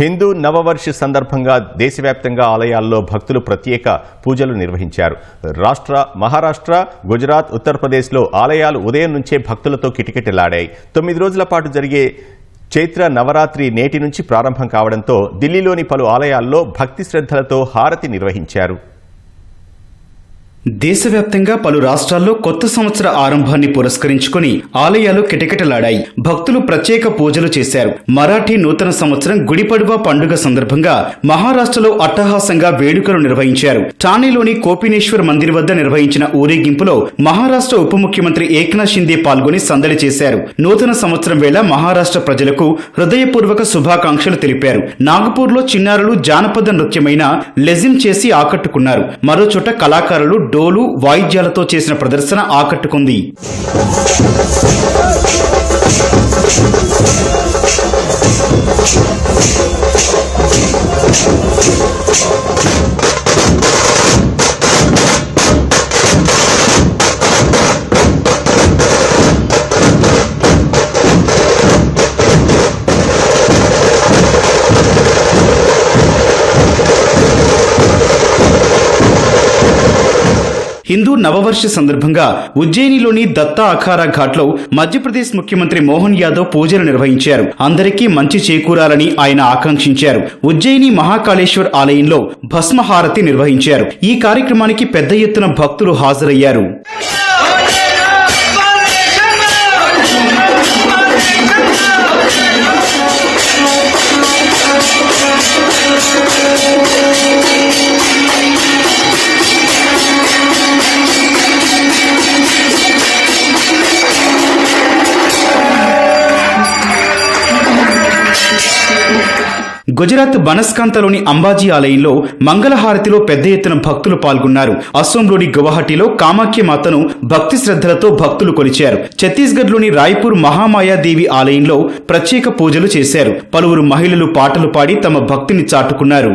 హిందూ నవవర్ష సందర్భంగా దేశవ్యాప్తంగా ఆలయాల్లో భక్తులు ప్రత్యేక పూజలు నిర్వహించారు. రాష్ట్ర మహారాష్ట్ర గుజరాత్ ఉత్తరప్రదేశ్లో ఆలయాలు ఉదయం నుంచే భక్తులతో కిటకిటలాడాయి. తొమ్మిది రోజుల పాటు జరిగే చైత్ర నవరాత్రి నేటి నుంచి ప్రారంభం కావడంతో ఢిల్లీలోని పలు ఆలయాల్లో భక్తి శ్రద్ధలతో హారతి నిర్వహించారు. దేశవ్యాప్తంగా పలు రాష్ట్రాల్లో కొత్త సంవత్సర ఆరంభాన్ని పురస్కరించుకుని ఆలయాలు కిటకిటలాడాయి. భక్తులు ప్రత్యేక పూజలు చేశారు. మరాఠీ నూతన సంవత్సరం గుడిపడువ పండుగ సందర్భంగా మహారాష్ట్రలో అట్టహాసంగా వేడుకలు నిర్వహించారు. ఠాణేలోని కోపినేశ్వర్ మందిర్ వద్ద నిర్వహించిన ఊరేగింపులో మహారాష్ట్ర ఉప ముఖ్యమంత్రి ఏక్నాథ్ షిందే పాల్గొని సందడి చేశారు. నూతన సంవత్సరం వేళ మహారాష్ట్ర ప్రజలకు హృదయపూర్వక శుభాకాంక్షలు తెలిపారు. నాగపూర్లో చిన్నారులు జానపద నృత్యమైన లెజిం చేసి ఆకట్టుకున్నారు. మరోచోట కళాకారులు డోలు వాయిద్యాలతో చేసిన ప్రదర్శన ఆకట్టుకుంది. హిందూ నవవర్ష సందర్భంగా ఉజ్జయినిలోని దత్తా అఖారా ఘాట్లో మధ్యప్రదేశ్ ముఖ్యమంత్రి మోహన్ యాదవ్ పూజలు నిర్వహించారు. అందరికీ మంచి చేకూరాలని ఆయన ఆకాంక్షించారు. ఉజ్జయిని మహాకాళేశ్వర్ ఆలయంలో భస్మహారతి నిర్వహించారు. ఈ కార్యక్రమానికి పెద్ద ఎత్తున భక్తులు హాజరయ్యారు. గుజరాత్ బనస్కాంతలోని అంబాజీ ఆలయంలో మంగళహారతిలో పెద్ద ఎత్తున భక్తులు పాల్గొన్నారు. అస్సోంలోని గువాహటిలో కామాఖ్య మాతను భక్తి శ్రద్ధలతో భక్తులు కొలిచారు. ఛత్తీస్గఢ్లోని రాయ్పూర్ మహామాయాదేవి ఆలయంలో ప్రత్యేక పూజలు చేశారు. పలువురు మహిళలు పాటలు పాడి తమ భక్తిని చాటుకున్నారు.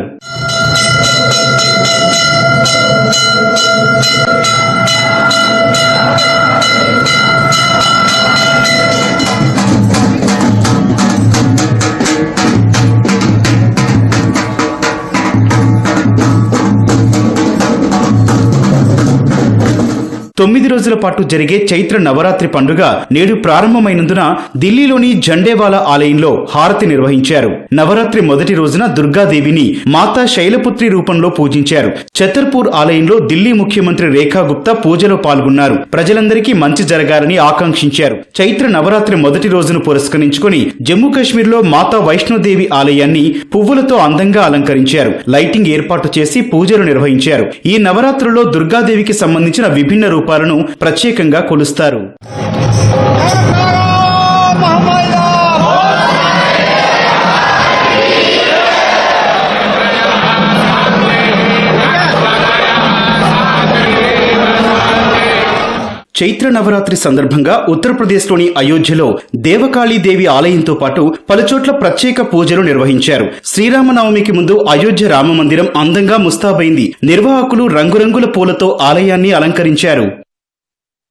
తొమ్మిది రోజుల పాటు జరిగే చైత్ర నవరాత్రి పండుగ నేడు ప్రారంభమైనందున ఢిల్లీలోని జండేవాలా ఆలయంలో హారతి నిర్వహించారు. నవరాత్రి మొదటి రోజున దుర్గాదేవిని మాతా శైలపుత్రి రూపంలో పూజించారు. ఛతర్పూర్ ఆలయంలో ఢిల్లీ ముఖ్యమంత్రి రేఖా గుప్తా పూజలో పాల్గొన్నారు. ప్రజలందరికీ మంచి జరగాలని ఆకాంక్షించారు. చైత్ర నవరాత్రి మొదటి రోజును పురస్కరించుకుని జమ్మూ కాశ్మీర్లో మాతా వైష్ణోదేవి ఆలయాన్ని పువ్వులతో అందంగా అలంకరించారు. లైటింగ్ ఏర్పాటు చేసి పూజలు నిర్వహించారు. ఈ నవరాత్రుల్లో దుర్గాదేవికి సంబంధించిన విభిన్న రూపాలను ప్రత్యేకంగా కొలుస్తారు. చైత్ర నవరాత్రి సందర్భంగా ఉత్తరప్రదేశ్లోని అయోధ్యలో దేవకాళీదేవి ఆలయంతో పాటు పలుచోట్ల ప్రత్యేక పూజలు నిర్వహించారు. శ్రీరామనవమికి ముందు అయోధ్య రామ మందిరం అందంగా ముస్తాబైంది. నిర్వాహకులు రంగురంగుల పూలతో ఆలయాన్ని అలంకరించారు.